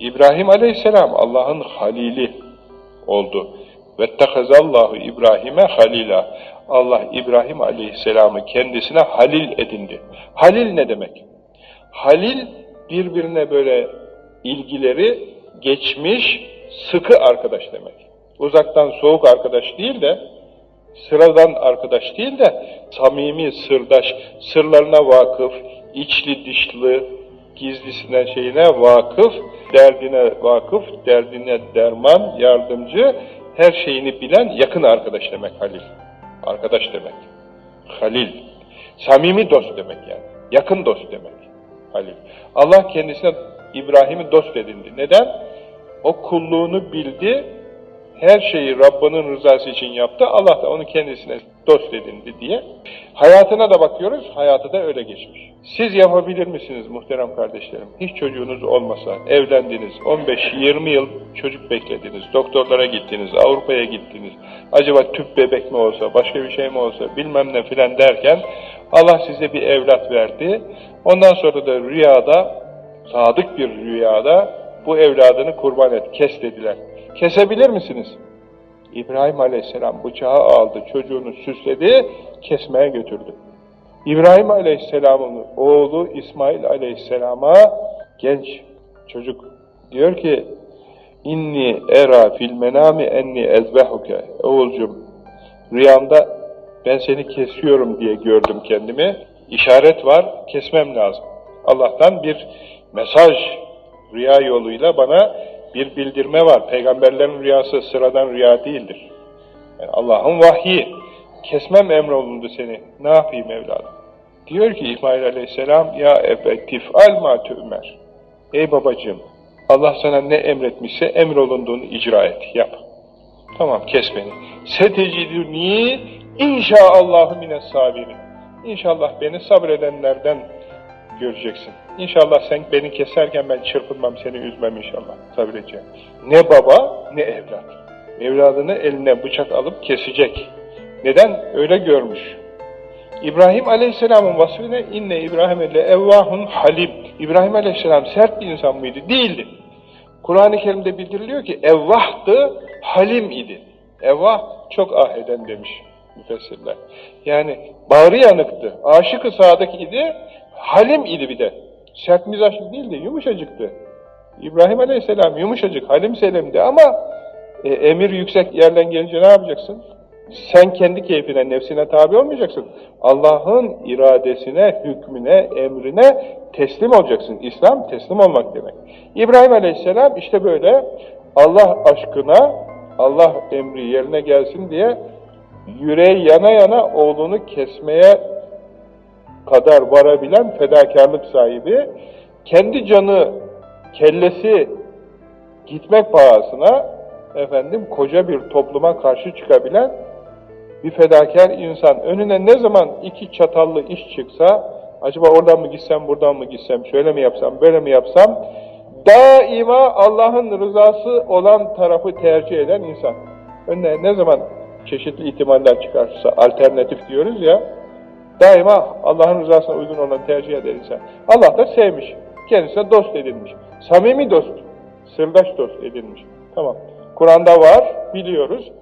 İbrahim aleyhisselam Allah'ın halili oldu. Vettekazallahu İbrahim'e halila. Allah İbrahim aleyhisselamı kendisine halil edindi. Halil ne demek? Halil birbirine böyle ilgileri geçmiş sıkı arkadaş demek. Uzaktan soğuk arkadaş değil de sıradan arkadaş değil de samimi sırdaş, sırlarına vakıf, içli dışlı, gizlisine şeyine vakıf, derdine vakıf, derdine derman, yardımcı, her şeyini bilen yakın arkadaş demek Halil. Arkadaş demek. Halil. Samimi dost demek yani. Yakın dost demek. Halil. Allah kendisine İbrahim'i dost edindi. Neden? O kulluğunu bildi, her şeyi Rabbinin rızası için yaptı, Allah da onu kendisine dost edindi diye. Hayatına da bakıyoruz, hayatı da öyle geçmiş. Siz yapabilir misiniz muhterem kardeşlerim? Hiç çocuğunuz olmasa, evlendiniz, 15-20 yıl çocuk beklediniz, doktorlara gittiniz, Avrupa'ya gittiniz, acaba tüp bebek mi olsa, başka bir şey mi olsa, bilmem ne filan derken, Allah size bir evlat verdi, ondan sonra da rüyada, sadık bir rüyada, bu evladını kurban et, kes dediler. Kesebilir misiniz? İbrahim Aleyhisselam bıçağı aldı, çocuğunu süsledi, kesmeye götürdü. İbrahim Aleyhisselam'ın oğlu İsmail Aleyhisselam'a genç çocuk diyor ki inni era fil menami enni ezbehuke oğulcum rüyamda ben seni kesiyorum diye gördüm kendimi. İşaret var, kesmem lazım. Allah'tan bir mesaj rüya yoluyla bana bir bildirme var. Peygamberlerin rüyası sıradan rüya değildir. Yani Allah'ın vahyi. Kesmem emrolundu seni. Ne yapayım evladım? Diyor ki İsmail aleyhisselam, Ya efektif al ma tümer. Ey babacığım, Allah sana ne emretmişse emrolunduğunu icra et, yap. Tamam, kes beni. Seteciduni inşaallahu mines sabirin. İnşallah beni sabredenlerden göreceksin. İnşallah sen beni keserken ben çırpınmam, seni üzmem inşallah. Sabredeceğim. Ne baba, ne evlat. Evladını eline bıçak alıp kesecek. Neden? Öyle görmüş. İbrahim Aleyhisselam'ın vasfı ne? İnne İbrahim ile evvahun halim. İbrahim Aleyhisselam sert bir insan mıydı? Değildi. Kur'an-ı Kerim'de bildiriliyor ki evvahtı, halim idi. Evvah çok ah eden demiş müfessirler. Yani bağrı yanıktı, aşık-ı sadık idi, halim idi bir de. Sert mizaçlı değildi, yumuşacıktı. İbrahim Aleyhisselam yumuşacık, halim selimdi ama e, emir yüksek yerden gelince ne yapacaksın? Sen kendi keyfine, nefsine tabi olmayacaksın. Allah'ın iradesine, hükmüne, emrine teslim olacaksın. İslam teslim olmak demek. İbrahim Aleyhisselam işte böyle Allah aşkına, Allah emri yerine gelsin diye yüreği yana yana oğlunu kesmeye kadar varabilen fedakarlık sahibi, kendi canı, kellesi gitmek pahasına efendim koca bir topluma karşı çıkabilen bir fedakar insan. Önüne ne zaman iki çatallı iş çıksa, acaba oradan mı gitsem, buradan mı gitsem, şöyle mi yapsam, böyle mi yapsam, daima Allah'ın rızası olan tarafı tercih eden insan. Önüne ne zaman çeşitli ihtimaller çıkarsa, alternatif diyoruz ya, daima Allah'ın rızasına uygun olan tercih eder insan. Allah da sevmiş, kendisine dost edilmiş. Samimi dost, sırdaş dost edilmiş. Tamam. Kur'an'da var, biliyoruz.